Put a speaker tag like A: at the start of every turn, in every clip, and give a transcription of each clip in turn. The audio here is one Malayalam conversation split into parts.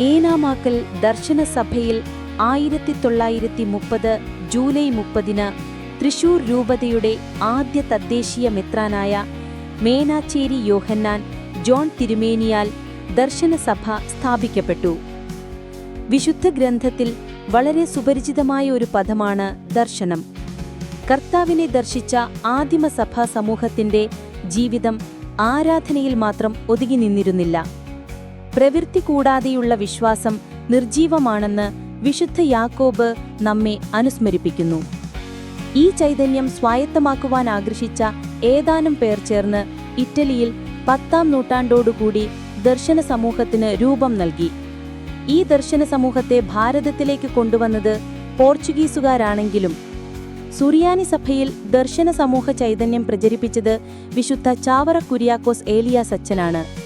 A: ഏനാമാക്കൽ ദർശന സഭയിൽ ആയിരത്തി തൊള്ളായിരത്തി മുപ്പത് ജൂലൈ മുപ്പതിന് തൃശൂർ രൂപതയുടെ ആദ്യ തദ്ദേശീയ മെത്രാനായ മേനാച്ചേരി യോഹന്നാൻ ജോൺ തിരുമേനിയാൽ ദർശനസഭ സ്ഥാപിക്കപ്പെട്ടു. വിശുദ്ധ ഗ്രന്ഥത്തിൽ വളരെ സുപരിചിതമായ ഒരു പദമാണ് ദർശനം. കർത്താവിനെ ദർശിച്ച ആദിമസഭാ സമൂഹത്തിന്റെ ജീവിതം ആരാധനയിൽ മാത്രം ഒതുങ്ങി നിന്നിരുന്നില്ല. പ്രവൃത്തി കൂടാതെയുള്ള വിശ്വാസം നിർജീവമാണെന്ന് വിശുദ്ധ യാക്കോബ് നമ്മെ അനുസ്മരിപ്പിക്കുന്നു. ഈ ചൈതന്യം സ്വായത്തമാക്കുവാൻ ആഗ്രഹിച്ച ഏതാനും പേർ ചേർന്ന് ഇറ്റലിയിൽ പത്താം നൂറ്റാണ്ടോടുകൂടി ദർശന സമൂഹത്തിന് രൂപം നൽകി. ഈ ദർശന സമൂഹത്തെ ഭാരതത്തിലേക്ക് കൊണ്ടുവന്നത് പോർച്ചുഗീസുകാരാണെങ്കിലും സുറിയാനി സഭയിൽ ദർശന സമൂഹ ചൈതന്യം പ്രചരിപ്പിച്ചത് വിശുദ്ധ ചാവറ കുര്യാക്കോസ് ഏലിയാസ് അച്ഛനാണ്.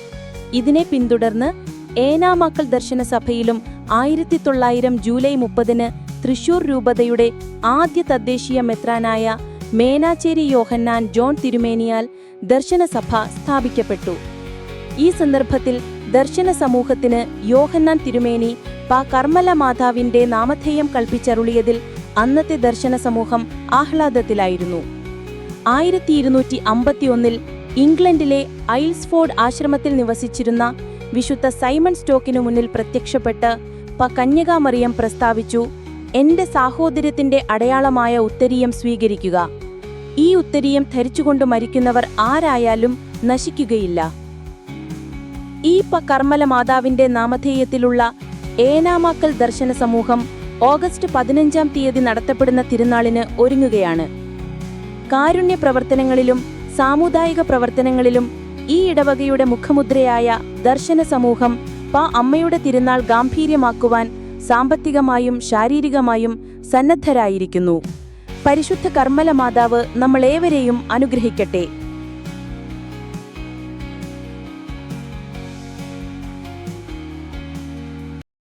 A: ഇതിനെ പിന്തുടർന്ന് ഏനാമക്കൾ ദർശന സഭയിലും ആയിരത്തി തൊള്ളായിരം ജൂലൈ മുപ്പതിന് തൃശൂർ രൂപതയുടെ ആദ്യ തദ്ദേശീയ മെത്രാനായ മേനാച്ചേരി യോഹന്നാൻ ജോൺ തിരുമേനിയാൽ ദർശനസഭ സ്ഥാപിക്കപ്പെട്ടു. ഈ സന്ദർഭത്തിൽ ദർശന സമൂഹത്തിന് യോഹന്നാൻ തിരുമേനി പാ കർമ്മല മാതാവിന്റെ നാമധേയം കൽപ്പിച്ചരുളിയതിൽ അന്നത്തെ ദർശന സമൂഹം ആഹ്ലാദത്തിലായിരുന്നു. ആയിരത്തി ഇരുന്നൂറ്റി അമ്പത്തിയൊന്നിൽ ഇംഗ്ലണ്ടിലെ ഐൽസ്ഫോർഡ് ആശ്രമത്തിൽ നിവസിച്ചിരുന്ന വിശുദ്ധ സൈമൺ സ്റ്റോക്കിനു മുന്നിൽ പ്രത്യക്ഷപ്പെട്ട് പ കന്യകാമറിയം പ്രസ്താവിച്ചു എന്റെ സാഹോദര്യത്തിന്റെ അടയാളമായ ഉത്തരീയം സ്വീകരിക്കുക. ഈ ഉത്തരീയം ധരിച്ചുകൊണ്ട് മരിക്കുന്നവർ ആരായാലും നശിക്കുകയില്ല. ഈ പ കർമ്മല മാതാവിന്റെ നാമധേയത്തിലുള്ള ഏനാമാക്കൽ ദർശന സമൂഹം ഓഗസ്റ്റ് പതിനഞ്ചാം തീയതി നടത്തപ്പെടുന്ന തിരുനാളിന് ഒരുങ്ങുകയാണ്. കാരുണ്യ പ്രവർത്തനങ്ങളിലും സാമുദായിക പ്രവർത്തനങ്ങളിലും ഈ ഇടവകയുടെ മുഖമുദ്രയായ ദർശന സമൂഹം പാ അമ്മയുടെ തിരുനാൾ ഗാംഭീര്യമാക്കുവാൻ സാമ്പത്തികമായും ശാരീരികമായും സന്നദ്ധരായിരിക്കുന്നു. പരിശുദ്ധ കർമ്മല മാതാവ് നമ്മളേവരെയും അനുഗ്രഹിക്കട്ടെ.